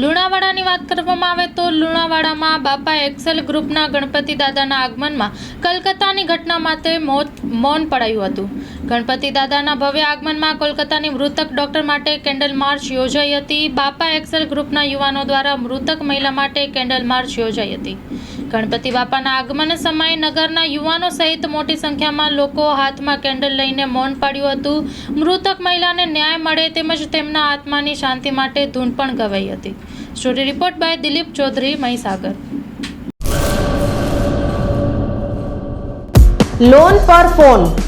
લુણાવાડાની વાત કરવામાં આવે તો લુણાવાડામાં બાપા એક્સેલ ગ્રુપના ગણપતિ દાદાના આગમનમાં કલકત્તાની ઘટના માટે મોત મૌન પડાયું હતું. ગણપતિ દાદાના ભવ્ય આગમનમાં કોલકાતાની મૃતક ડોક્ટર માટે કેન્ડલ માર્ચ યોજાઈ હતી. બાપા એક્સેલ ગ્રુપના યુવાનો દ્વારા મૃતક મહિલા માટે કેન્ડલ માર્ચ યોજાઈ હતી. ગણપતિ બાપાના આગમન સમયે નગરના યુવાનો સહિત મોટી સંખ્યામાં લોકો હાથમાં કેન્ડલ લઈને મૌન પાડ્યું હતું. મૃતક મહિલાને ન્યાય મળે તેમજ તેમના આત્માની શાંતિ માટે ધૂન પણ ગવાઈ હતી. Story report by Dilip Chaudhary, Mahisagar. Loan પર ફોન